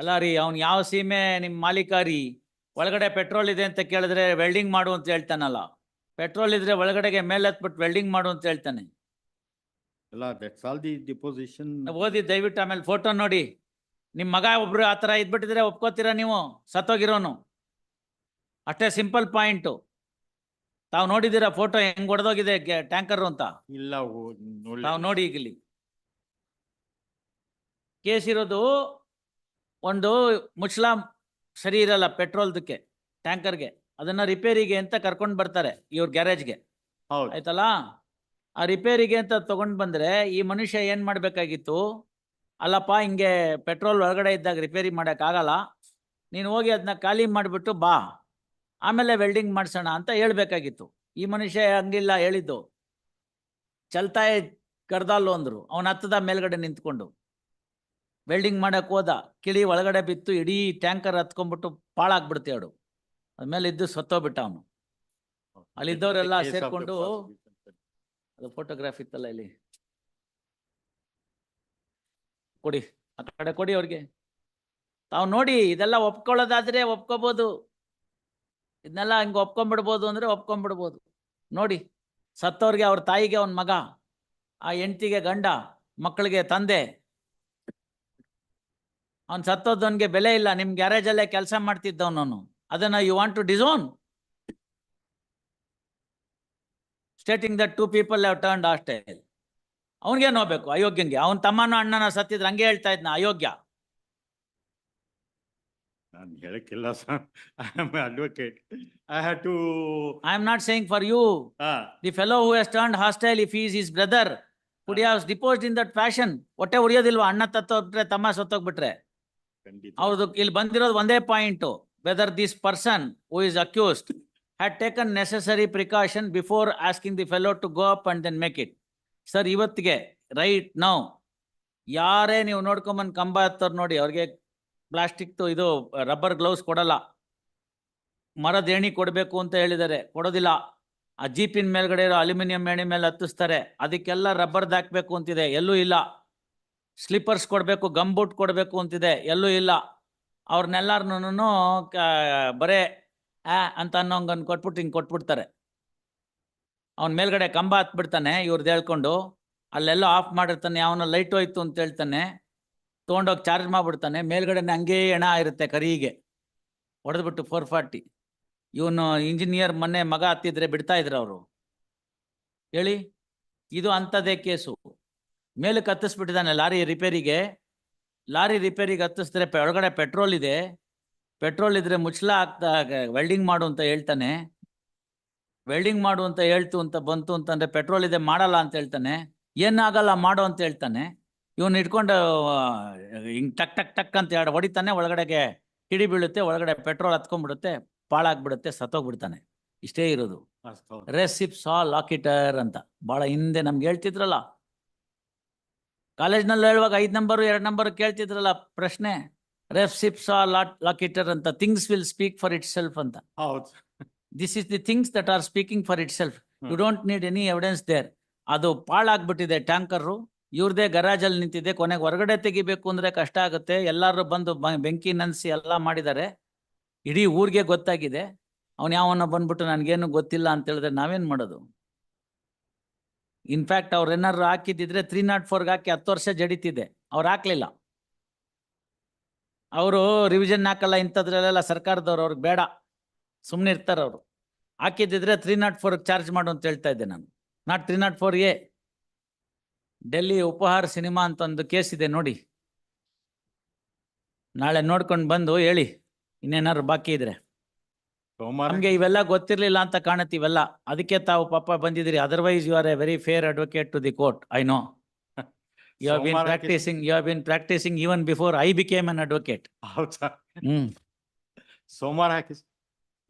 ಅಲ್ಲ ರೀ ಅವ್ನು ಯಾವ ಸೀಮೆ ನಿಮ್ಮ ಮಾಲೀಕ ರೀ? ಒಳಗಡೆ ಪೆಟ್ರೋಲ್ ಇದೆ ಅಂತ ಕೇಳಿದ್ರೆ ವೆಲ್ಡಿಂಗ್ ಮಾಡು ಅಂತ ಹೇಳ್ತಾನಲ್ಲ. ಪೆಟ್ರೋಲ್ ಇದ್ರೆ ಒಳಗಡೆಗೆ ಮೇಲೆ ಹತ್ಬಿಟ್ಟು ವೆಲ್ಡಿಂಗ್ ಮಾಡು ಅಂತ ಹೇಳ್ತಾನೆ. ಅಲ್ಲ ದಟ್ಸ್ ಆಲ್ ದಿ ಡಿಪೋಸಿಷನ್ ಓದಿ ದಯವಿಟ್ಟು ಆಮೇಲೆ ಫೋಟೋ ನೋಡಿ. ನಿಮ್ಮ ಮಗ ಒಬ್ರು ಆ ಥರ ಇದ್ಬಿಟ್ಟಿದ್ರೆ ಒಪ್ಕೋತೀರಾ ನೀವು? ಸತ್ತೋಗಿರೋನು. ಅಷ್ಟೇ ಸಿಂಪಲ್ ಪಾಯಿಂಟು ತಾವು ನೋಡಿದ್ದೀರಾ ಫೋಟೋ ಹೆಂಗ್ ಹೊಡೆದೋಗಿದೆ ಟ್ಯಾಂಕರ್ ಅಂತ? ಇಲ್ಲ. ನಾವು ನೋಡಿ ಈಗ ಇಲ್ಲಿ ಕೇಸ್ ಇರೋದು ಒಂದು ಮುಚ್ಲಾ ಸರಿ ಇರಲ್ಲ ಪೆಟ್ರೋಲ್ದಕ್ಕೆ ಟ್ಯಾಂಕರ್ಗೆ ಅದನ್ನ ರಿಪೇರಿಗೆ ಅಂತ ಕರ್ಕೊಂಡು ಬರ್ತಾರೆ ಇವ್ರ ಗ್ಯಾರೇಜ್ಗೆ. ಹೌದು. ಆಯ್ತಲ್ಲ? ಆ ರಿಪೇರಿಗೆ ಅಂತ ತಗೊಂಡ್ ಬಂದ್ರೆ ಈ ಮನುಷ್ಯ ಏನ್ ಮಾಡ್ಬೇಕಾಗಿತ್ತು? ಅಲ್ಲಪ್ಪ ಹಿಂಗೆ ಪೆಟ್ರೋಲ್ ಒಳಗಡೆ ಇದ್ದಾಗ ರಿಪೇರಿ ಮಾಡಕ್ ಆಗಲ್ಲ. ನೀನು ಹೋಗಿ ಅದನ್ನ ಖಾಲಿ ಮಾಡಿಬಿಟ್ಟು ಬಾ. ಆಮೇಲೆ ವೆಲ್ಡಿಂಗ್ ಮಾಡ್ಸೋಣ ಅಂತ ಹೇಳ್ಬೇಕಾಗಿತ್ತು. ಈ ಮನುಷ್ಯ ಹಂಗಿಲ್ಲ ಹೇಳಿದ್ದು. ಚಲ್ತಾಯ್ ಕರ್ದಾಲು ಅಂದ್ರು. ಅವನ ಹತ್ತದ ಮೇಲ್ಗಡೆ ನಿಂತ್ಕೊಂಡು. ವೆಲ್ಡಿಂಗ್ ಮಾಡಕ್ ಹೋದ ಕಿಳಿ ಒಳಗಡೆ ಬಿತ್ತು ಇಡೀ ಟ್ಯಾಂಕರ್ ಹತ್ಕೊಂಡ್ಬಿಟ್ಟು ಪಾಳಾಗ್ಬಿಡ್ತೀವಿ ಅವಳು ಅದ್ಮೇಲೆ ಇದ್ದು ಸತ್ತೋಗ್ಬಿಟ್ಟ ಅವನು. ಅಲ್ಲಿದ್ದವರೆಲ್ಲ ಸೇರ್ಕೊಂಡು. ಅದು ಫೋಟೋಗ್ರಾಫ್ ಇತ್ತಲ್ಲ ಇಲ್ಲಿ. ಕೊಡಿ ಆ ಕಡೆ ಕೊಡಿ ಅವ್ರಿಗೆ. ತಾವು ನೋಡಿ ಇದೆಲ್ಲ ಒಪ್ಕೊಳ್ಳೋದಾದ್ರೆ ಒಪ್ಕೋಬಹುದು ಇದನ್ನೆಲ್ಲ ಹಿಂಗೆ ಒಪ್ಕೊಂಡ್ಬಿಡ್ಬೋದು ಅಂದ್ರೆ ಒಪ್ಕೊಂಡ್ಬಿಡ್ಬೋದು. ನೋಡಿ ಸತ್ತವ್ರಿಗೆ ಅವ್ರ ತಾಯಿಗೆ ಅವನ ಮಗ ಆ ಹೆಂಡತಿಗೆ ಗಂಡ ಮಕ್ಕಳಿಗೆ ತಂದೆ ಅವ್ನ್ ಸತ್ತೋದವನ್ಗೆ ಬೆಲೆ ಇಲ್ಲ ನಿಮ್ ಗ್ಯಾರೇಜ್ ಅಲ್ಲೇ ಕೆಲಸ ಮಾಡ್ತಿದ್ದವನು ಅದನ್ನ you want to disown stating that two people have turn hostile ಅವನಿಗೆ ನೋಬೇಕು ಅಯೋಗ್ಯಂಗೆ. ಅವನ ತಮ್ಮನ ಅಣ್ಣನ ಸತ್ತಿದ್ರೆ ಹಂಗೆ ಹೇಳ್ತಾ ಇದ್ನ ಅಯೋಗ್ಯ. ನಾನ್ ಹೇಳಕ್ಕಿಲ್ಲ sir. I am advocate I have to I am not saying for you the fellow who has turn hostile if is his brother could have deposed in that fashion ಹೊಟ್ಟೆ ಉರಿಯೋದಿಲ್ವಾ? ಅಣ್ಣ ತತ್ತೋಗ್ಬಿಟ್ರೆ ತಮ್ಮ ಸತ್ತೋಗ್ಬಿಟ್ರೆ. ಅವ್ರದ್ದು ಇಲ್ಲಿ ಬಂದಿರೋದು ಒಂದೇ point. Whether this person who is accused had taken necessary precaution before asking the fellow to go up and then make it sir ಇವತ್ತಿಗೆ right now ಯಾರೇ ನೀವು ನೋಡ್ಕೊಂಬಂದು ಕಂಬ ಹತ್ತೋರು ನೋಡಿ, ಅವ್ರಿಗೆ ಪ್ಲಾಸ್ಟಿಕ್ ಇದು ರಬ್ಬರ್ ಗ್ಲೌಸ್ ಕೊಡಲ್ಲ. ಮರದ ಏಣಿ ಕೊಡಬೇಕು ಅಂತ ಹೇಳಿದ್ದಾರೆ, ಕೊಡೋದಿಲ್ಲ. ಆ ಜೀಪಿನ ಮೇಲ್ಗಡೆ ಇರೋ ಅಲ್ಯೂಮಿನಿಯಂ ಏಣಿ ಮೇಲೆ ಹತ್ತಿಸ್ತಾರೆ, ಅದಕ್ಕೆಲ್ಲ ರಬ್ಬರ್ದು ಹಾಕ್ಬೇಕು ಅಂತಿದೆ, ಎಲ್ಲೂ ಇಲ್ಲ. ಸ್ಲಿಪ್ಪರ್ಸ್ ಕೊಡಬೇಕು, ಗಮ್ ಬೂಟ್ ಕೊಡಬೇಕು ಅಂತಿದೆ. ಎಲ್ಲೂ ಇಲ್ಲ. ಅವ್ರನ್ನೆಲ್ಲಾರ್ನು ಬರೇ, ಆ, ಅಂತ ಅನ್ನೋಂಗನ್ ಕೊಟ್ಬಿಟ್ಟು ಹಿಂಗೆ ಕೊಟ್ಬಿಡ್ತಾರೆ. ಅವ್ನ ಮೇಲ್ಗಡೆ ಕಂಬ ಹತ್ಬಿಡ್ತಾನೆ ಇವ್ರದ್ದು ಹೇಳ್ಕೊಂಡು. ಅಲ್ಲೆಲ್ಲ ಆಫ್ ಮಾಡಿರ್ತಾನೆ ಅವನ ಲೈಟ್ ಹೋಯ್ತು ಅಂತ ಹೇಳ್ತಾನೆ. ತೊಗೊಂಡೋಗಿ ಚಾರ್ಜ್ ಮಾಡಿಬಿಡ್ತಾನೆ. ಮೇಲ್ಗಡೆನೇ ಹಂಗೇ ಎಣ ಇರುತ್ತೆ ಕರಿಗೆ ಹೊಡೆದ್ಬಿಟ್ಟು ಫೋರ್ ಫಾರ್ಟಿ. ಇವನು ಇಂಜಿನಿಯರ್ ಮೊನ್ನೆ ಮಗ ಹತ್ತಿದ್ರೆ ಬಿಡ್ತಾ ಇದ್ರು ಅವರು. ಹೇಳಿ? ಇದು ಅಂಥದ್ದೇ ಕೇಸು. ಮೇಲಕ್ಕೆ ಹತ್ತಿಸ್ಬಿಟ್ಟಿದ್ದಾನೆ ಲಾರಿ ರಿಪೇರಿಗೆ. ಲಾರಿ ರಿಪೇರಿಗೆ ಹತ್ತಿಸಿದ್ರೆ ಒಳಗಡೆ ಪೆಟ್ರೋಲ್ ಇದೆ. ಪೆಟ್ರೋಲ್ ಇದ್ರೆ ಮುಚ್ಚಲ ಆಗ್ತಾ ವೆಲ್ಡಿಂಗ್ ಮಾಡು ಅಂತ ಹೇಳ್ತಾನೆ. ವೆಲ್ಡಿಂಗ್ ಮಾಡು ಅಂತ ಹೇಳ್ತು ಅಂತ ಬಂತು ಅಂತಂದ್ರೆ ಪೆಟ್ರೋಲ್ ಇದೆ ಮಾಡಲ್ಲ ಅಂತ ಹೇಳ್ತಾನೆ. ಏನಾಗಲ್ಲ ಮಾಡು ಅಂತ ಹೇಳ್ತಾನೆ. ಇವನ್ ಇಟ್ಕೊಂಡು ಹಿಂಗ್ ಟಕ್ ಟಕ್ ಟಕ್ ಅಂತ ಎರಡು ಹೊಡಿತಾನೆ. ಒಳಗಡೆಗೆ ಹಿಡಿ ಬೀಳುತ್ತೆ. ಒಳಗಡೆ ಪೆಟ್ರೋಲ್ ಹತ್ಕೊಂಡ್ಬಿಡುತ್ತೆ. ಪಾಳಾಗ್ಬಿಡುತ್ತೆ. ಸತ್ತೋಗ್ಬಿಡ್ತಾನೆ. ಇಷ್ಟೇ ಇರೋದು. ರೆಸಿಪ್ ಸಾ ಲಾಕಿಟರ್ ಅಂತ. ಬಹಳ ಹಿಂದೆ ನಮ್ಗೆ ಹೇಳ್ತಿದ್ರಲ್ಲ. ಕಾಲೇಜ್ನಲ್ಲಿ ಹೇಳುವಾಗ ಐದ್ ನಂಬರು ಎರಡು ನಂಬರ್ ಕೇಳ್ತಿದ್ರಲ್ಲ ಪ್ರಶ್ನೆ? ರೆಫ್ ಸಾ ಲಾಟ್ ಲಾಕಿಟರ್ ಅಂತ. Things will speak for itself ಅಂತ. ಹೌದು. This is the things that are speaking for itself you. Don't need any evidence there ಅದು ಪಾಳಾಗ್ಬಿಟ್ಟಿದೆ ಟ್ಯಾಂಕರು. ಇವ್ರದೇ ಗರಾಜಲ್ಲಿ ನಿಂತಿದೆ. ಕೊನೆಗೆ ಹೊರಗಡೆ ತೆಗಿಬೇಕು ಅಂದ್ರೆ ಕಷ್ಟ ಆಗುತ್ತೆ. ಎಲ್ಲಾರು ಬಂದು ಬೆಂಕಿ ನನ್ಸಿ ಎಲ್ಲ ಮಾಡಿದ್ದಾರೆ. ಇಡೀ ಊರಿಗೆ ಗೊತ್ತಾಗಿದೆ. ಅವ್ನು ಯಾವನ್ನ ಬಂದ್ಬಿಟ್ಟು ನನ್ಗೇನು ಗೊತ್ತಿಲ್ಲ ಅಂತ ಹೇಳಿದ್ರೆ ನಾವೇನ್ ಮಾಡೋದು? ಇನ್ಫ್ಯಾಕ್ಟ್ ಅವ್ರು ಏನಾರು ಹಾಕಿದ್ದಿದ್ರೆ ತ್ರೀ ನಾಟ್ ಫೋರ್ಗೆ ಹಾಕಿ ಹತ್ತು ವರ್ಷ ಜಡಿತಿದೆ. ಅವ್ರು ಹಾಕ್ಲಿಲ್ಲ. ಅವರು ರಿವಿಷನ್ ಹಾಕಲ್ಲ ಇಂಥದ್ರಲ್ಲೆಲ್ಲ ಸರ್ಕಾರದವ್ರು ಅವ್ರಿಗೆ ಬೇಡ. ಸುಮ್ಮನೆ ಇರ್ತಾರೆ ಅವರು. ಹಾಕಿದ್ದಿದ್ರೆ ತ್ರೀ ನಾಟ್ ಫೋರ್ಗೆ ಚಾರ್ಜ್ ಮಾಡು ಅಂತ ಹೇಳ್ತಾ ಇದ್ದೆ ನಾನು. Not three not four A Delhi Uphaar cinema ಅಂತ ಒಂದು ಕೇಸ್ ಇದೆ ನೋಡಿ. ನಾಳೆ ನೋಡ್ಕೊಂಡು ಬಂದು ಹೇಳಿ, ಇನ್ನೇನಾದ್ರು ಬಾಕಿ ಇದ್ರೆ. ನಮ್ಗೆ ಇವೆಲ್ಲ ಗೊತ್ತಿರ್ಲಿಲ್ಲ ಅಂತ ಕಾಣುತ್ತೆ ಇವೆಲ್ಲ. ಅದಕ್ಕೆ ತಾವು ಪಾಪ ಬಂದಿದ್ರಿ otherwise you are a very fair advocate to the court I know you have been practising you have been practising even before I became an advocate ಹೌದು? Sir hmm. ಸೋಮವಾರ ಹಾಕಿ.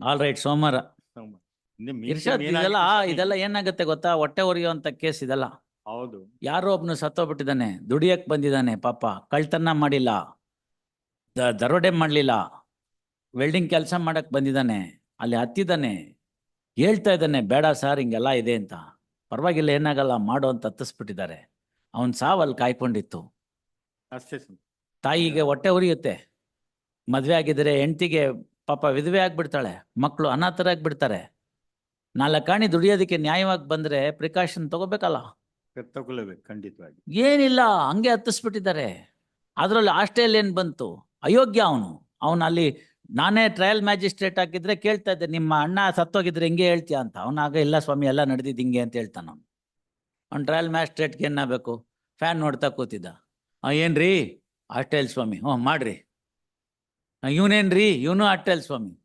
ಆಲ್ ರೈಟ್ ಸೋಮವಾರ. ಸೋಮವಾರ. ನಿಮ್ ಇರ್ಷಾದ್ meeting ಇದೆಲ್ಲ ಏನಾಗಿತ್ತು ಇದೆಲ್ಲ ಏನಾಗುತ್ತೆ ಗೊತ್ತಾ? ಹೊಟ್ಟೆ ಉರಿಯುವಂತ ಕೇಸ್ ಇದೆಲ್ಲ. ಹೌದು. ಯಾರೋ ಒಬ್ನು ಸತ್ತೋಗ್ಬಿಟ್ಟಿದ್ದಾನೆ. ದುಡಿಯಕ್ ಬಂದಿದ್ದಾನೆ ಪಾಪ. ಕಳ್ತನ ಮಾಡಿಲ್ಲ. ದ- ದರೋಡೆ ಮಾಡ್ಲಿಲ್ಲ. ವೆಲ್ಡಿಂಗ್ ಕೆಲಸ ಮಾಡಕ್ ಬಂದಿದ್ದಾನೆ. ಅಲ್ಲಿ ಹತ್ತಿದ್ದಾನೆ ಹೇಳ್ತಾ ಇದ್ದಾನೆ ಬೇಡ ಸರ್ ಹಿಂಗೆಲ್ಲ ಇದೆ ಅಂತ. ಪರವಾಗಿಲ್ಲ ಏನಾಗಲ್ಲ ಮಾಡು ಅಂತ ಹತ್ತಿಸ್ಬಿಟ್ಟಿದ್ದಾರೆ. ಅವನ್ ಸಾವಲ್ಲಿ ಕಾಯ್ಕೊಂಡಿತ್ತು. ಅಷ್ಟೇ ತಾಯಿಗೆ ಹೊಟ್ಟೆ ಉರಿಯುತ್ತೆ. ಮದ್ವೆ ಆಗಿದ್ರೆ ಹೆಂಡತಿಗೆ ಪಾಪ ವಿಧವೆ ಆಗ್ಬಿಡ್ತಾಳೆ ಮಕ್ಕಳು ಅನಾಥರಾಗ್ಬಿಡ್ತಾರೆ ನಾಲ್ಕಾಣಿ ದುಡಿಯೋದಕ್ಕೆ ನ್ಯಾಯವಾಗಿ ಬಂದ್ರೆ ಪ್ರಿಕಾಷನ್ ತಗೋಬೇಕಲ್ಲ? ತಗೊಳ್ಬೇಕು ಖಂಡಿತವಾಗಿ. ಏನಿಲ್ಲ ಹಂಗೆ ಹತ್ತಿಸ್ಬಿಟ್ಟಿದ್ದಾರೆ. ಅದರಲ್ಲಿ ಆಸ್ಟ್ರೇಲಿಯನ್ ಬಂತು? ಅಯೋಗ್ಯ ಅವನು. ಅವನಲ್ಲಿ ಅಲ್ಲಿ ನಾನೇ ಟ್ರಯಲ್ ಮ್ಯಾಜಿಸ್ಟ್ರೇಟ್ ಆಗಿದ್ರೆ ಕೇಳ್ತಾ ಇದ್ದೆ, ನಿಮ್ಮ ಅಣ್ಣ ಸತ್ತೋಗಿದ್ರೆ ಹಿಂಗೆ ಹೇಳ್ತೀಯ ಅಂತ. ಅವನಾಗ ಇಲ್ಲ ಸ್ವಾಮಿ, ಎಲ್ಲ ನಡೆದಿದ್ದು ಹಿಂಗೆ ಅಂತ ಹೇಳ್ತಾನ ಅವನು. ಅವ್ನು ಟ್ರಯಲ್ ಮ್ಯಾಜಿಸ್ಟ್ರೇಟ್ಗೆ ಏನಾಗಬೇಕು ಫ್ಯಾನ್ ನೋಡ್ತಾ ಕೂತಿದ್ದ. ಏನ್ರಿ? ಅಷ್ಟೇಲ್ ಸ್ವಾಮಿ. ಹ್ಞೂ ಮಾಡ್ರಿ. ಇವನೇನ್ರಿ? ಇವನು ಅಟ್ಟೆಲ್ ಸ್ವಾಮಿ.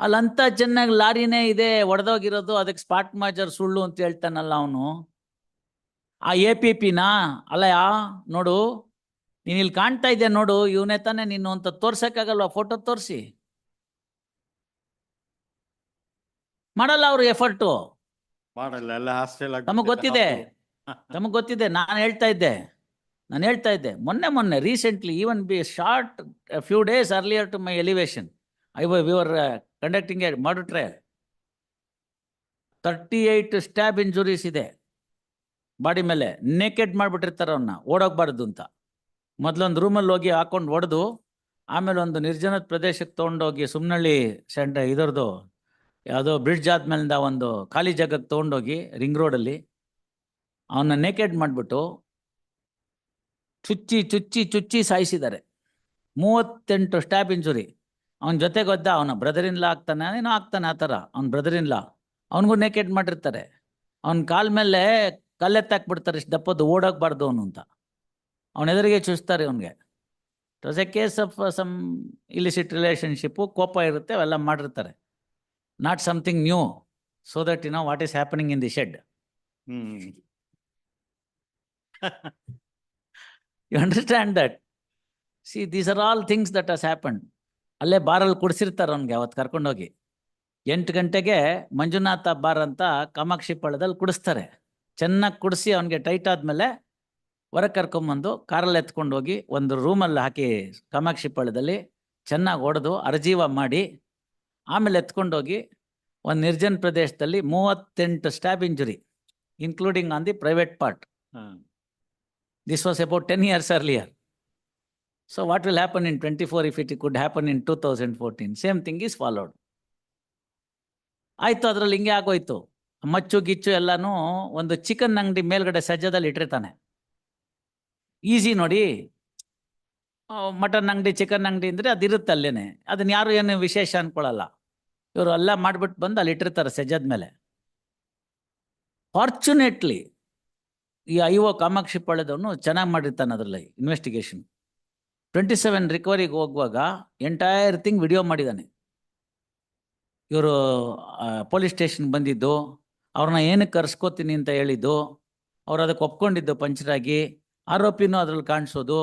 ಅಲ್ಲಂತ ಚೆನ್ನಾಗಿ ಲಾರಿನೇ ಇದೆ, ಒಡೆದೋಗಿರೋದು, ಅದಕ್ಕೆ ಸ್ಪಾಟ್ ಮಾಜರ್ ಸುಳ್ಳು ಅಂತ ಹೇಳ್ತಾನಲ್ಲ ಅವನು. ಆ ಎ ಪಿ ಪಿನಾ ಅಲ್ಲ ಯಾ ನೋಡು ನೀನ್ ಇಲ್ಲಿ ಕಾಣ್ತಾ ಇದ್ದೆ ನೋಡು ಇವನೇ ತಾನೇ ನೀನು ಅಂತ ತೋರ್ಸಕ್ಕಾಗಲ್ವಾ? ಫೋಟೋ ತೋರಿಸಿ. ಮಾಡಲ್ಲ ಅವ್ರು ಎಫರ್ಟು ಮಾಡಲ್ಲ ಎಲ್ಲ ಹಾಸ್ಟೆಲ್ ನಮಗ್ ಗೊತ್ತಿದೆ. ನಮಗೆ ಗೊತ್ತಿದೆ? ನಾನು ಹೇಳ್ತಾ ಇದ್ದೆ. ನಾನು ಹೇಳ್ತಾ ಇದ್ದೆ. ಮೊನ್ನೆ ಮೊನ್ನೆ recently even be short few days earlier to my elevation I we are conducting a murder trial thirty eight stab injuries ಇದೆ. ಬಾಡಿ ಮೇಲೆ ನೇಕೆಡ್ ಮಾಡಿಬಿಟ್ಟಿರ್ತಾರೆ ಅವನ್ನ ಓಡೋಗ್ಬಾರ್ದು ಅಂತ. ಮೊದಲೊಂದು ರೂಮಲ್ಲಿ ಹೋಗಿ ಹಾಕೊಂಡು ಹೊಡೆದು ಆಮೇಲೆ ಒಂದು ನಿರ್ಜನ ಪ್ರದೇಶಕ್ಕೆ ತೊಗೊಂಡೋಗಿ ಸುಮ್ನಳ್ಳಿ ಸೆಂಟ ಇದರದು, ಯಾವುದೋ ಬ್ರಿಡ್ಜ್ ಆದ್ಮೇಲಿಂದ ಒಂದು ಖಾಲಿ ಜಾಗಕ್ಕೆ ತೊಗೊಂಡೋಗಿ ರಿಂಗ್ ರೋಡಲ್ಲಿ ಅವನ್ನ ನೇಕೆಡ್ ಮಾಡಿಬಿಟ್ಟು ಚುಚ್ಚಿ ಚುಚ್ಚಿ ಚುಚ್ಚಿ ಸಾಯಿಸಿದ್ದಾರೆ ಮೂವತ್ತೆಂಟು ಸ್ಟ್ಯಾಬ್ ಇಂಜುರಿ ಅವನ ಜೊತೆಗೆ ಒದ್ದ ಅವನ ಬ್ರದರ್ ಇನ್ ಲಾ ಆಗ್ತಾನೆ, ಏನೋ ಆಗ್ತಾನೆ ಆ ಥರ, ಅವ್ನ ಬ್ರದರ್ ಇನ್ ಲಾ ಅವನಿಗೂ ನೇಕೆಡ್ ಮಾಡಿರ್ತಾರೆ. ಅವನ ಕಾಲ ಮೇಲೆ ಕಲ್ಲೆತ್ತಾಕ್ಬಿಡ್ತಾರೆ ಇಷ್ಟು ದಪ್ಪದ್ದು ಓಡೋಗ್ಬಾರ್ದು ಅವನು ಅಂತ. ಅವನ ಎದುರಿಗೆ ಚುಚ್ತಾರೆ ಅವನಿಗೆ it was a case of some illicit relationship ಕೋಪ ಇರುತ್ತೆ ಅವೆಲ್ಲ ಮಾಡಿರ್ತಾರೆ. Not something new so that you know what is happening in the shed you understand that see these are all things that has happen ಅಲ್ಲೇ ಬಾರಲ್ಲಿ ಕುಡಿಸಿರ್ತಾರೆ ಅವನಿಗೆ ಅವತ್ತು ಕರ್ಕೊಂಡೋಗಿ. ಎಂಟು ಗಂಟೆಗೆ ಮಂಜುನಾಥ ಬಾರ್ ಅಂತ ಕಾಮಾಕ್ಷಿ ಪಳ್ಳದಲ್ಲಿ ಕುಡಿಸ್ತಾರೆ. ಚೆನ್ನಾಗಿ ಕುಡಿಸಿ ಅವನಿಗೆ ಟೈಟ್ ಆದಮೇಲೆ ಹೊರಗೆ ಕರ್ಕೊಂಬಂದು ಕಾರಲ್ಲಿ ಎತ್ಕೊಂಡು ಹೋಗಿ ಒಂದು ರೂಮಲ್ಲಿ ಹಾಕಿ ಕಾಮಾಕ್ಷಿ ಪಳ್ಳದಲ್ಲಿ ಚೆನ್ನಾಗಿ ಹೊಡೆದು ಅರ್ಜೀವ ಮಾಡಿ ಆಮೇಲೆ ಎತ್ಕೊಂಡೋಗಿ ಒಂದು ನಿರ್ಜನ ಪ್ರದೇಶದಲ್ಲಿ ಮೂವತ್ತೆಂಟು stab injury including on the private part ಹಾ. This was about 10 years earlier. So what will happen in 24 if it could happen in 2014? Same thing is followed. ಆಯ್ತು ಅದ್ರಲ್ಲಿ ಹಿಂಗೆ ಆಗೋಯ್ತು ಮಚ್ಚು ಗಿಚ್ಚು ಎಲ್ಲನೂ ಒಂದು ಚಿಕನ್ ಅಂಗಡಿ ಮೇಲ್ಗಡೆ ಸಜ್ಜದಲ್ಲಿ ಇಟ್ಟಿರ್ತಾನೆ ಈಸಿ ನೋಡಿ ಮಟನ್ ಅಂಗಡಿ ಚಿಕನ್ ಅಂಗಡಿ ಅಂದ್ರೆ ಅದಿರುತ್ತೆ ಅಲ್ಲೇನೆ. ಅದನ್ನ ಯಾರು ಏನು ವಿಶೇಷ ಅನ್ಕೊಳ್ಳಲ್ಲ ಇವರು ಎಲ್ಲ ಮಾಡ್ಬಿಟ್ಟು ಬಂದು ಅಲ್ಲಿ ಇಟ್ಟಿರ್ತಾರೆ ಸಜ್ಜದ ಮೇಲೆ. ಫಾರ್ಚುನೇಟ್ಲಿ ಈ ಐ ಒ ಕಾಮಾಕ್ಷಿ ಪಾಳ್ಯದವನು ಚೆನ್ನಾಗಿ ಮಾಡಿರ್ತಾನೆ ಅದರಲ್ಲಿ ಇನ್ವೆಸ್ಟಿಗೇಷನ್ ಟ್ವೆಂಟಿ ಸೆವೆನ್ ರಿಕವರಿಗೆ ಹೋಗುವಾಗ ಎಂಟೈರ್ ಥಿಂಗ್ ವಿಡಿಯೋ ಮಾಡಿದ್ದಾನೆ ಇವರು ಪೊಲೀಸ್ ಸ್ಟೇಷನ್ ಬಂದಿದ್ದು, ಅವ್ರನ್ನ ಏನಕ್ಕೆ ಕರ್ಸ್ಕೋತೀನಿ ಅಂತ ಹೇಳಿದ್ದು, ಅವ್ರು ಅದಕ್ಕೆ ಒಪ್ಕೊಂಡಿದ್ದು ಪಂಚರಾಗಿ ಆರೋಪಿನೂ ಅದ್ರಲ್ಲಿ ಕಾಣಿಸೋದು,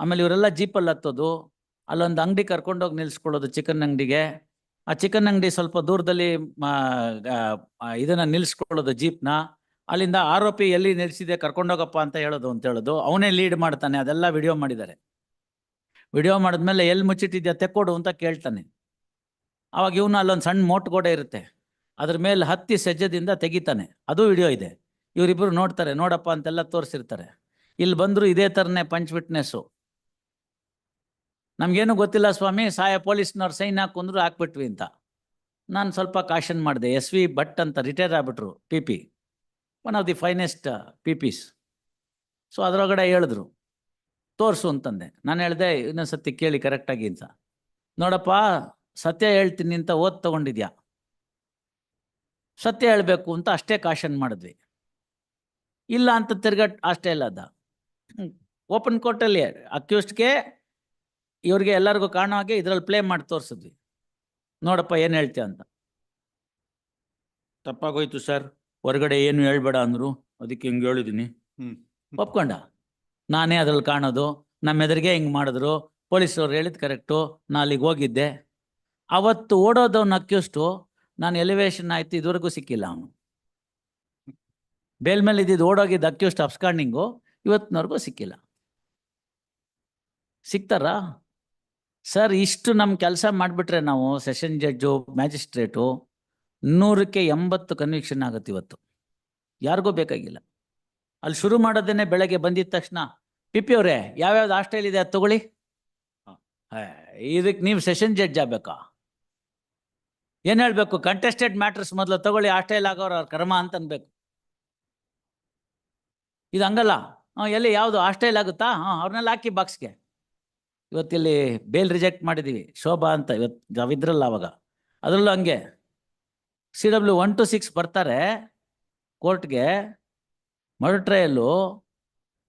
ಆಮೇಲೆ ಇವರೆಲ್ಲ ಜೀಪಲ್ಲಿ ಹತ್ತೋದು, ಅಲ್ಲೊಂದು ಅಂಗಡಿ ಕರ್ಕೊಂಡೋಗಿ ನಿಲ್ಸ್ಕೊಳ್ಳೋದು ಚಿಕನ್ ಅಂಗಡಿಗೆ. ಆ ಚಿಕನ್ ಅಂಗಡಿ ಸ್ವಲ್ಪ ದೂರದಲ್ಲಿ ಇದನ್ನ ನಿಲ್ಸ್ಕೊಳ್ಳೋದು ಜೀಪ್ನ. ಅಲ್ಲಿಂದ ಆರೋಪಿ ಎಲ್ಲಿ ನಿಲ್ಸಿದೆ ಕರ್ಕೊಂಡೋಗಪ್ಪ ಅಂತ ಹೇಳೋದು ಅಂತ ಹೇಳೋದು. ಅವನೇ ಲೀಡ್ ಮಾಡ್ತಾನೆ, ಅದೆಲ್ಲ ವಿಡಿಯೋ ಮಾಡಿದ್ದಾರೆ. ವಿಡಿಯೋ ಮಾಡಿದ್ಮೇಲೆ ಎಲ್ಲಿ ಮುಚ್ಚಿಟ್ಟಿದ್ಯಾ ತೆಕ್ಕೊಡು ಅಂತ ಕೇಳ್ತಾನೆ. ಅವಾಗ ಇವನು ಅಲ್ಲೊಂದು ಸಣ್ಣ ಮೋಟ್ ಗೋಡೆ ಇರುತ್ತೆ. ಅದ್ರ ಮೇಲೆ ಹತ್ತಿ ಸಜ್ಜದಿಂದ ತೆಗಿತಾನೆ. ಅದು ವಿಡಿಯೋ ಇದೆ. ಇವರಿಬ್ಬರು ನೋಡ್ತಾರೆ, ನೋಡಪ್ಪ ಅಂತೆಲ್ಲ ತೋರಿಸಿರ್ತಾರೆ. ಇಲ್ಲಿ ಬಂದ್ರು ಇದೇ ಥರನೇ ಪಂಚ್ ವಿಟ್ನೆಸ್ಸು ನಮ್ಗೇನು ಗೊತ್ತಿಲ್ಲ ಸ್ವಾಮಿ, ಸಾಯ ಪೊಲೀಸ್ನವ್ರು ಸೈನ್ ಹಾಕೊಂಡ್ರು ಹಾಕ್ಬಿಟ್ವಿ ಅಂತ. ನಾನು ಸ್ವಲ್ಪ ಕಾಶನ್ ಮಾಡಿದೆ, ಎಸ್ ವಿ ಭಟ್ ಅಂತ retire ಆಗ್ಬಿಟ್ರು P P one of the finest P Ps so ಅದರೊಳಗಡೆ ಹೇಳಿದ್ರು. ತೋರಿಸು ಅಂತಂದೆ. ನಾನು ಹೇಳಿದೆ, ಇನ್ನೊಂದ್ಸತಿ ಕೇಳಿ ಕರೆಕ್ಟಾಗಿ ಅಂತ. ನೋಡಪ್ಪ, ಸತ್ಯ ಹೇಳ್ತೀನಿ ಅಂತ ಓದ್ ತಗೊಂಡಿದ್ಯಾ? ಸತ್ಯ ಹೇಳಬೇಕು ಅಂತ ಅಷ್ಟೇ ಕಾಶನ್ ಮಾಡಿದ್ವಿ. ಇಲ್ಲ ಅಂತ ತಿರ್ಗಟ್ ಅಷ್ಟೇ ಇಲ್ಲ ಅದ. ಓಪನ್ ಕೋರ್ಟಲ್ಲಿ ಅಕ್ಯೂಸ್ಟ್ಗೆ ಇವ್ರಿಗೆ ಎಲ್ಲರಿಗೂ ಕಾಣೋ ಹಾಗೆ ಇದ್ರಲ್ಲಿ ಪ್ಲೇ ಮಾಡಿ ತೋರಿಸಿದ್ವಿ. ನೋಡಪ್ಪ ಏನು ಹೇಳ್ತೀಯ ಅಂತ. ತಪ್ಪಾಗೋಯ್ತು ಸರ್ ಹೊರಗಡೆ ಏನು ಹೇಳ್ಬೇಡ ಅಂದ್ರು. ಅದಕ್ಕೆ ಹಿಂಗೆ ಹೇಳಿದ್ದೀನಿ. ಒಪ್ಕೊಂಡ. ನಾನೇ ಅದ್ರಲ್ಲಿ ಕಾಣೋದು. ನಮ್ಮ ಎದುರಿಗೆ ಹಿಂಗೆ ಮಾಡಿದ್ರು. ಪೊಲೀಸವ್ರು ಹೇಳಿದ್ ಕರೆಕ್ಟು ನಾ ಅಲ್ಲಿಗೆ ಹೋಗಿದ್ದೆ. ಅವತ್ತು ಓಡೋದವ್ನ ಅಕ್ಯೂಸ್ಟು ನಾನು ಎಲಿವೇಶನ್ ಆಯ್ತು ಇದುವರೆಗೂ ಸಿಕ್ಕಿಲ್ಲ ಅವನು. ಬೇಲ್ ಮೇಲೆ ಇದ್ದಿದ್ದು ಓಡೋಗಿದ್ದ ಅಕ್ಯೂಸ್ಟ್ ಅಬ್ಸ್ಕಾಂಡಿಂಗು ಇವತ್ತಿನವರೆಗೂ ಸಿಕ್ಕಿಲ್ಲ. ಸಿಗ್ತಾರಾ ಸರ್, ಇಷ್ಟು ನಮ್ಮ ಕೆಲಸ ಮಾಡಿಬಿಟ್ರೆ ನಾವು ಸೆಷನ್ ಜಡ್ಜು, ಮ್ಯಾಜಿಸ್ಟ್ರೇಟು ನೂರಕ್ಕೆ ಎಂಬತ್ತು ಕನ್ವಿಕ್ಷನ್ ಆಗುತ್ತೆ ಇವತ್ತು. ಯಾರಿಗೂ ಬೇಕಾಗಿಲ್ಲ. ಅಲ್ಲಿ ಶುರು ಮಾಡೋದೇನೆ ಬೆಳಗ್ಗೆ ಬಂದಿದ ತಕ್ಷಣ ಪಿಪಿ ಅವರೇ, ಯಾವ್ಯಾವ್ದು ಹಾಸ್ಟೆಲ್ ಇದೆ ಅದು ತಗೊಳ್ಳಿ. ಇದಕ್ಕೆ ನೀವು ಸೆಷನ್ ಜಡ್ಜ್ ಆಗ್ಬೇಕಾ? ಏನು ಹೇಳಬೇಕು? ಕಂಟೆಸ್ಟೆಡ್ ಮ್ಯಾಟರ್ಸ್ ಮೊದಲು ತಗೊಳ್ಳಿ ಆಸ್ಟೆಲ್ ಆಗೋರು ಅವ್ರ ಕರ್ಮ ಅಂತ ಅನ್ಬೇಕು ಇದು ಹಂಗಲ್ಲ. ಹಾಂ ಎಲ್ಲಿ ಯಾವುದು ಆಸ್ಟೈಲ್ ಆಗುತ್ತಾ? ಹಾಂ ಅವ್ರನ್ನೆಲ್ಲ ಹಾಕಿ ಬಾಕ್ಸ್ಗೆ ಇವತ್ತಿಲ್ಲಿ ಬೇಲ್ ರಿಜೆಕ್ಟ್ ಮಾಡಿದ್ದೀವಿ ಶೋಭಾ ಅಂತ ಇವತ್ತು ನಾವಿದ್ರಲ್ಲ ಅವಾಗ. ಅದರಲ್ಲೂ ಹಂಗೆ. C W one two six ಬರ್ತಾರೆ. ಕೋರ್ಟ್ಗೆ ಮರ್ಡರ್ ಟ್ರಯಲ್ಲು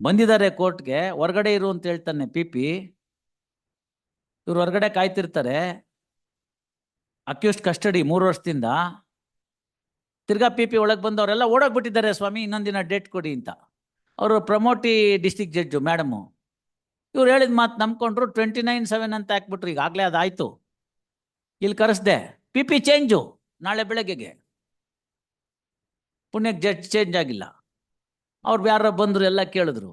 ಬಂದಿದ್ದಾರೆ ಕೋರ್ಟ್ಗೆ ಹೊರಗಡೆ ಇರು ಅಂತ ಹೇಳ್ತಾನೆ ಪಿ ಪಿ ಇವ್ರು ಹೊರಗಡೆ ಕಾಯ್ತಿರ್ತಾರೆ. ಅಕ್ಯೂಸ್ಟ್ ಕಸ್ಟಡಿ ಮೂರು ವರ್ಷದಿಂದ. ತಿರ್ಗಾ ಪಿ ಪಿ ಒಳಗೆ ಬಂದವರೆಲ್ಲ ಓಡೋಗ್ಬಿಟ್ಟಿದ್ದಾರೆ ಸ್ವಾಮಿ ಇನ್ನೊಂದಿನ ಡೇಟ್ ಕೊಡಿ ಅಂತ. ಅವರು ಪ್ರಮೋಟಿ ಡಿಸ್ಟಿಕ್ ಜಡ್ಜು, ಮೇಡಮು. ಇವ್ರು ಹೇಳಿದ ಮಾತು ನಂಬ್ಕೊಂಡ್ರು ಟ್ವೆಂಟಿ ನೈನ್ ಸೆವೆನ್ ಅಂತ ಹಾಕ್ಬಿಟ್ರು, ಈಗಾಗಲೇ ಅದಾಯ್ತು. ಇಲ್ಲಿ ಕರೆಸ್ದೆ, ಪಿ ಪಿ ಚೇಂಜು, ನಾಳೆ ಬೆಳಗ್ಗೆಗೆ. ಪುಣ್ಯಕ್ಕೆ ಜಡ್ಜ್ ಚೇಂಜ್ ಆಗಿಲ್ಲ. ಅವ್ರು ಯಾರೋ ಬಂದರು, ಎಲ್ಲ ಕೇಳಿದ್ರು.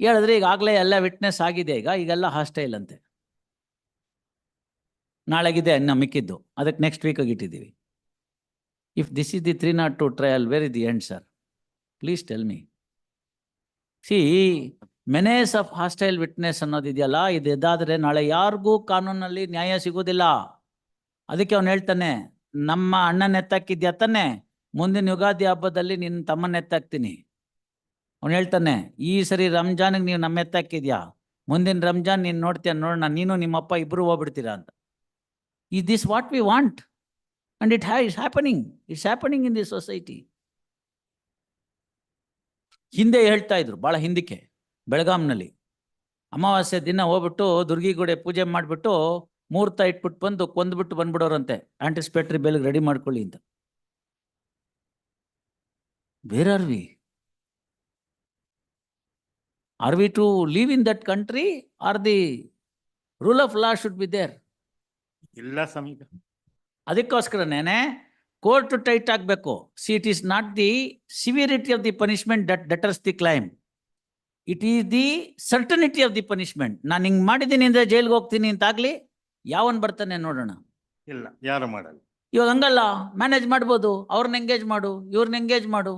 ಹೇಳಿದ್ರೆ ಈಗಾಗಲೇ ಎಲ್ಲ ವಿಟ್ನೆಸ್ ಆಗಿದೆ ಈಗ, ಈಗೆಲ್ಲ ಹಾಸ್ಟೈಲ್ ಅಂತೆ. ನಾಳೆಗಿದೆ ಇನ್ನು ಮಿಕ್ಕಿದ್ದು. ಅದಕ್ಕೆ ನೆಕ್ಸ್ಟ್ ವೀಕಾಗಿ ಇಟ್ಟಿದ್ದೀವಿ. If this is the three not to trial where is the end sir please tell me see, menace of hostile witness ಅನ್ನೋದಿದೆಯಲ್ಲ ಇದು ಇದಾದರೆ ನಾಳೆ ಯಾರಿಗೂ ಕಾನೂನಲ್ಲಿ ನ್ಯಾಯ ಸಿಗೋದಿಲ್ಲ ಅದಕ್ಕೆ ಅವನು ಹೇಳ್ತಾನೆ, ನಮ್ಮ ಅಣ್ಣನ ಎತ್ತಾಕಿದ್ಯಾ ತಾನೆ? ಮುಂದಿನ ಯುಗಾದಿ ಹಬ್ಬದಲ್ಲಿ ನಿನ್ನ ತಮ್ಮನ್ನ ಎತ್ತಾಕ್ತೀನಿ. ಅವನು ಹೇಳ್ತಾನೆ, ಈ ಸರಿ ರಂಜಾನಿಗೆ ನೀವು ನಮ್ಮ ಎತ್ತಾಕಿದ್ಯಾ ಮುಂದಿನ ರಂಜಾನ್ ನೀನು ನೋಡ್ತೀಯ? ನೋಡೋಣ ನೀನು ನಿಮ್ಮಪ್ಪ ಇಬ್ಬರು ಹೋಗ್ಬಿಡ್ತೀರಾ ಅಂತ. ಈ this what we want and it ha it's happening it's happening in this society ಹಿಂದೆ ಹೇಳ್ತಾ ಇದ್ರು ಬಹಳ ಹಿಂದಕ್ಕೆ ಬೆಳಗಾಂನಲ್ಲಿ. ಅಮಾವಾಸ್ಯೆ ದಿನ ಹೋಗ್ಬಿಟ್ಟು ದುರ್ಗಿಗುಡೆ ಪೂಜೆ ಮಾಡಿಬಿಟ್ಟು ಮುಹೂರ್ತ ಇಟ್ಬಿಟ್ಟು ಬಂದು ಕೊಂದ್ಬಿಟ್ಟು ಬಂದ್ಬಿಡೋರಂತೆ ಆಂಟಿಸ್ಪೇಟ್ರಿ ಬೆಲ್ಗೆ ರೆಡಿ ಮಾಡ್ಕೊಳ್ಳಿ ಅಂತ. Where are we are we to live in that country are the rule of law should be there ಇಲ್ಲ ಅದಕ್ಕೋಸ್ಕರ ಅದಕ್ಕೋಸ್ಕರನೇನೆ ಕೋರ್ಟ್ ಟೈಟ್ ಆಗಬೇಕು. See it is not the severity of the punishment that deters the crime it is the certainty of the punishment ನಾನು ಹಿಂಗೆ ಮಾಡಿದ್ದೀನಿ ಅಂದರೆ ಜೈಲ್ಗೆ ಹೋಗ್ತೀನಿ ಅಂತಾಗ್ಲಿ ಯಾವನ್ ಬರ್ತಾನೆ ನೋಡೋಣ. ಇಲ್ಲ ಯಾರು ಮಾಡಲ್ಲ. ಇವಾಗ ಹಂಗಲ್ಲ ಮ್ಯಾನೇಜ್ ಮಾಡ್ಬೋದು ಅವ್ರನ್ನ ಎಂಗೇಜ್ ಮಾಡು ಇವ್ರನ್ನ ಎಂಗೇಜ್ ಮಾಡು.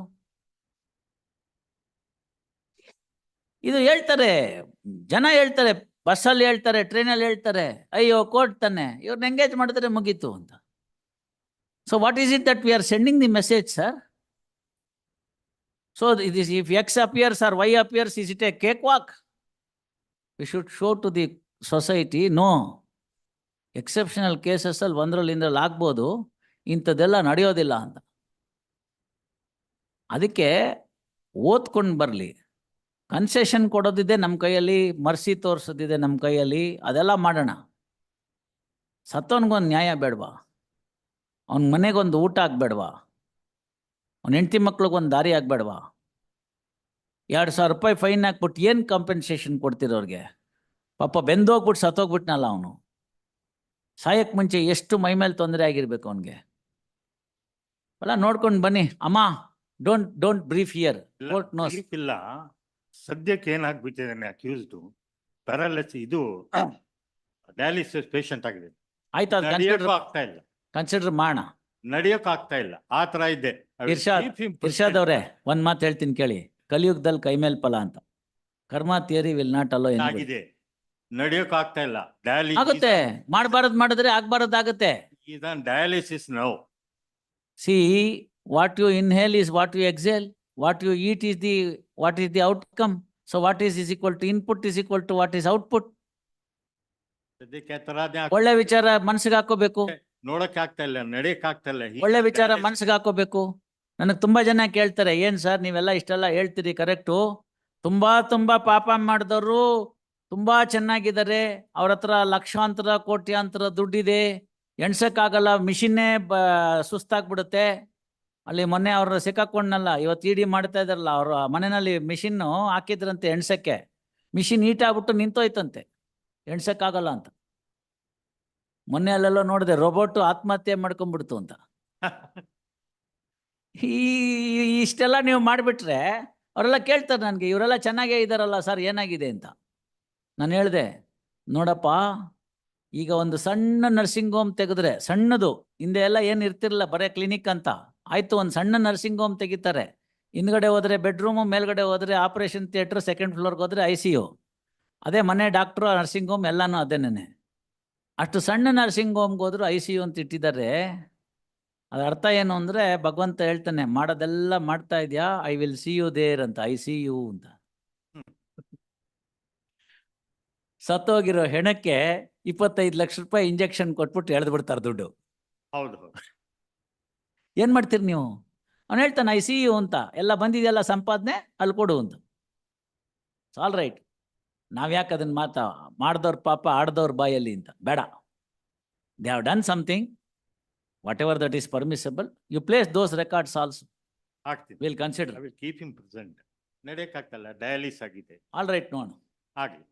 ಇದು ಹೇಳ್ತಾರೆ ಜನ ಹೇಳ್ತಾರೆ ಬಸ್ಸಲ್ಲಿ ಹೇಳ್ತಾರೆ ಟ್ರೈನಲ್ಲಿ ಹೇಳ್ತಾರೆ ಅಯ್ಯೋ ಕೋರ್ಟ್ ತಾನೆ ಇವ್ರನ್ನ ಎಂಗೇಜ್ ಮಾಡಿದ್ರೆ ಮುಗೀತು ಅಂತ. So what is it that we are sending the message sir so it is if X appears or Y appears, is it a cakewalk? We should show to the society no exceptional ಕೇಸಸ್ಸಲ್ಲಿ ಒಂದರಲ್ಲಿ ಇಂದ್ರಲ್ಲಿ ಆಗ್ಬೋದು ಇಂಥದ್ದೆಲ್ಲ ನಡೆಯೋದಿಲ್ಲ ಅಂತ. ಅದಕ್ಕೆ ಓದ್ಕೊಂಡು ಬರಲಿ. Concession ಕೊಡೋದಿದೆ ನಮ್ಮ ಕೈಯಲ್ಲಿ ಮರ್ಸಿ ತೋರಿಸೋದಿದೆ ನಮ್ಮ ಕೈಯಲ್ಲಿ ಅದೆಲ್ಲ ಮಾಡೋಣ. ಸತ್ತವನಿಗೊಂದು ನ್ಯಾಯ ಬೇಡವಾ? ಅವನ ಮನೆಗೊಂದು ಊಟ ಆಗ್ಬೇಡವಾ? ಅವ್ನ ಹೆಂಡತಿ ಮಕ್ಳಿಗೊಂದು ದಾರಿ ಆಗ್ಬೇಡವಾ? ಎರಡು ಸಾವಿರ ರೂಪಾಯಿ ಫೈನ್ ಹಾಕ್ಬಿಟ್ಟು ಏನು ಕಾಂಪೆನ್ಸೇಷನ್ ಕೊಡ್ತಿರೋರಿಗೆ ಪಾಪ ಬೆಂದೋಗ್ಬಿಟ್ಟು ಸತ್ತೋಗ್ಬಿಟ್ನಲ್ಲ ಅವನು. ಸಾಯಕ್ಕೆ ಮುಂಚೆ ಎಷ್ಟು ಮೈ ಮೇಲೆ ತೊಂದರೆ ಆಗಿರ್ಬೇಕು ಅವನಿಗೆ. ಅಲ್ಲ ನೋಡ್ಕೊಂಡು ಬನ್ನಿ. ಅಮ್ಮ ಡೋಂಟ್ ಡೋಂಟ್ ಬ್ರೀಫ್ ಹಿಯರ್ ಇಲ್ಲ, ಕೋರ್ಟ್ ನೋಸ್ ಇಲ್ಲ. ಸದ್ಯಕ್ಕೆ ಏನಾಗ್ಬಿಟ್ಟಿದ್ದಾನೆ ಅಕ್ಯೂಸ್ಡು ಪ್ಯಾರಾಲಿಸ್ ಇದು ಡಯಾಲಿಸಿಸ್ ಪೇಷಂಟ್ ಆಗಿದೆ. ಆಯ್ತಾ ಆಗ್ತಾ ಇಲ್ಲ. ಕನ್ಸಿಡರ್ ಮಾಡ ನಡೆಯೋಕ್ ಆಗ್ತಾ ಇಲ್ಲ ಆ ತರ ಇದೆ. ಇರ್ಷಾದ್, ಇರ್ಷಾದ್ ಅವ್ರೆ ಒಂದ್ ಮಾತು ಹೇಳ್ತೀನಿ ಕೇಳಿ. ಕಲಿಯುಗದಲ್ಲಿ ಕೈಮೇಲ್ ಫಲ ಅಂತ. ಕರ್ಮ ಥಿಯರಿ ವಿಲ್ ನಾಟ್ ಅಲೋ ಆಗಿದೆ. ನಡಿಯೋಕ್ ಆಗ್ತಾ ಇಲ್ಲ ಡಯಾಲಿಸಿಸ್ ಆಗುತ್ತೆ. ಮಾಡಬಾರದ್ ಮಾಡಿದ್ರೆ ಆಗ್ಬಾರದ್ ಆಗುತ್ತೆ. Dialysis no see what you inhale is what you exhale what you eat is the what is the outcome so what is is equal to input is equal to what is output ಸದ್ಯಕ್ಕೆ ಆ ಒಳ್ಳೆ ವಿಚಾರ ಮನ್ಸಿಗೆ ಹಾಕೋಬೇಕು ನೋಡಕ್ ಆಗ್ತಾ ಇಲ್ಲ ನಡೆಯಕ್ ಆಗ್ತಾ ಇಲ್ಲ. ಒಳ್ಳೆ ವಿಚಾರ ಮನ್ಸಿಗೆ ಹಾಕೋಬೇಕು. ನನಗೆ ತುಂಬಾ ಜನ ಕೇಳ್ತಾರೆ ಏನ್ ಸರ್ ನೀವೆಲ್ಲ ಇಷ್ಟೆಲ್ಲ ಹೇಳ್ತೀರಿ ಕರೆಕ್ಟು ತುಂಬಾ ತುಂಬಾ ಪಾಪ ಮಾಡಿದವರು ತುಂಬಾ ಚೆನ್ನಾಗಿದ್ದಾರೆ. ಅವ್ರ ಹತ್ರ ಲಕ್ಷಾಂತರ ಕೋಟ್ಯಾಂತರ ದುಡ್ಡಿದೆ. ಎಣ್ಸಕ್ಕಾಗಲ್ಲ ಮಿಷಿನ್ನೇ ಬ ಸುಸ್ತಾಗ್ಬಿಡುತ್ತೆ. ಅಲ್ಲಿ ಮೊನ್ನೆ ಅವ್ರ ಸಿಕ್ಕಾಕೊಂಡ್ನಲ್ಲ ಇವತ್ತು ಇಡಿ ಮಾಡ್ತಾ ಇದಾರಲ್ಲ ಅವ್ರ ಮನೆಯಲ್ಲಿ ಮಿಷಿನ್ನು ಹಾಕಿದ್ರಂತೆ ಎಣ್ಸಕ್ಕೆ. ಮಿಷಿನ್ ಈಟ್ ಆಗ್ಬಿಟ್ಟು ನಿಂತೋಯ್ತಂತೆ. ಎಣ್ಸಕ್ಕಾಗಲ್ಲ ಅಂತ. ಮೊನ್ನೆ ಅಲ್ಲೆಲ್ಲ ನೋಡಿದೆ ರೋಬೋಟ್ ಆತ್ಮಹತ್ಯೆ ಮಾಡ್ಕೊಂಡ್ಬಿಡ್ತು ಅಂತ. ಈ ಇಷ್ಟೆಲ್ಲ ನೀವು ಮಾಡಿಬಿಟ್ರೆ ಅವರೆಲ್ಲ ಕೇಳ್ತಾರೆ ನನಗೆ ಇವರೆಲ್ಲ ಚೆನ್ನಾಗೇ ಇದ್ದಾರಲ್ಲ ಸರ್ ಏನಾಗಿದೆ ಅಂತ. ನಾನು ಹೇಳಿದೆ ನೋಡಪ್ಪ ಈಗ ಒಂದು ಸಣ್ಣ ನರ್ಸಿಂಗ್ ಹೋಮ್ ತೆಗೆದ್ರೆ ಸಣ್ಣದು ಹಿಂದೆ ಎಲ್ಲ ಏನು ಇರ್ತಿರಲ್ಲ ಬರೀ ಕ್ಲಿನಿಕ್ ಅಂತ. ಆಯ್ತು ಒಂದು ಸಣ್ಣ ನರ್ಸಿಂಗ್ ಹೋಮ್ ತೆಗಿತಾರೆ. ಹಿಂದ್ಗಡೆ ಹೋದರೆ ಬೆಡ್ರೂಮು ಮೇಲ್ಗಡೆ ಹೋದರೆ ಆಪರೇಷನ್ ಥಿಯೇಟ್ರ್ ಸೆಕೆಂಡ್ ಫ್ಲೋರ್ಗೆ ಹೋದ್ರೆ ಐ ಸಿ ಯು ಅದೇ ಮನೆ ಡಾಕ್ಟ್ರು ನರ್ಸಿಂಗ್ ಹೋಮ್ ಎಲ್ಲಾನು ಅದೇನೇನೆ. ಅಷ್ಟು ಸಣ್ಣ ನರ್ಸಿಂಗ್ ಹೋಮ್ಗೆ ಹೋದ್ರು ಐ ಸಿ ಯು ಅಂತ ಇಟ್ಟಿದ್ದಾರೆ. ಅದ್ರ ಅರ್ಥ ಏನು ಅಂದರೆ ಭಗವಂತ ಹೇಳ್ತಾನೆ ಮಾಡೋದೆಲ್ಲ ಮಾಡ್ತಾ ಇದೆಯಾ? I will see you there ಅಂತ ಐ ಸಿ ಯು ಅಂತ. ಸತ್ತೋಗಿರೋ ಹೆಣಕ್ಕೆ ಇಪ್ಪತ್ತೈದು ಲಕ್ಷ ರೂಪಾಯಿ ಇಂಜೆಕ್ಷನ್ ಕೊಟ್ಬಿಟ್ಟು ಎಳೆದು ಬಿಡ್ತಾರೆ ದುಡ್ಡು. ಹೌದು ಏನು ಏನ್ ಮಾಡ್ತೀರಿ ನೀವು? ಅವ್ನು ಹೇಳ್ತಾನೆ ಐ ಸಿ ಯು ಅಂತ ಎಲ್ಲ ಬಂದಿದೆಯಲ್ಲ ಸಂಪಾದನೆ ಅಲ್ಲಿ ಕೊಡು ಅಂತ. ಆಲ್ ರೈಟ್ ನಾವ್ ಯಾಕೆ ಅದನ್ನ ಮಾತಾ ಮಾಡ್ದವ್ರ ಪಾಪ ಆಡ್ದವ್ರ ಬಾಯಲ್ಲಿ ಅಂತ. ಬೇಡ. They have done something whatever that is permissible you place those records also ಆಗ್ತೀನಿ will consider keep him present ನಡೆಯಕ್ಕಾಗ್ತಲ್ಲ dialysis ಆಗಿದೆ. ಆಲ್ ರೈಟ್ ನೋಡೋಣ ಆಗ್ಲಿ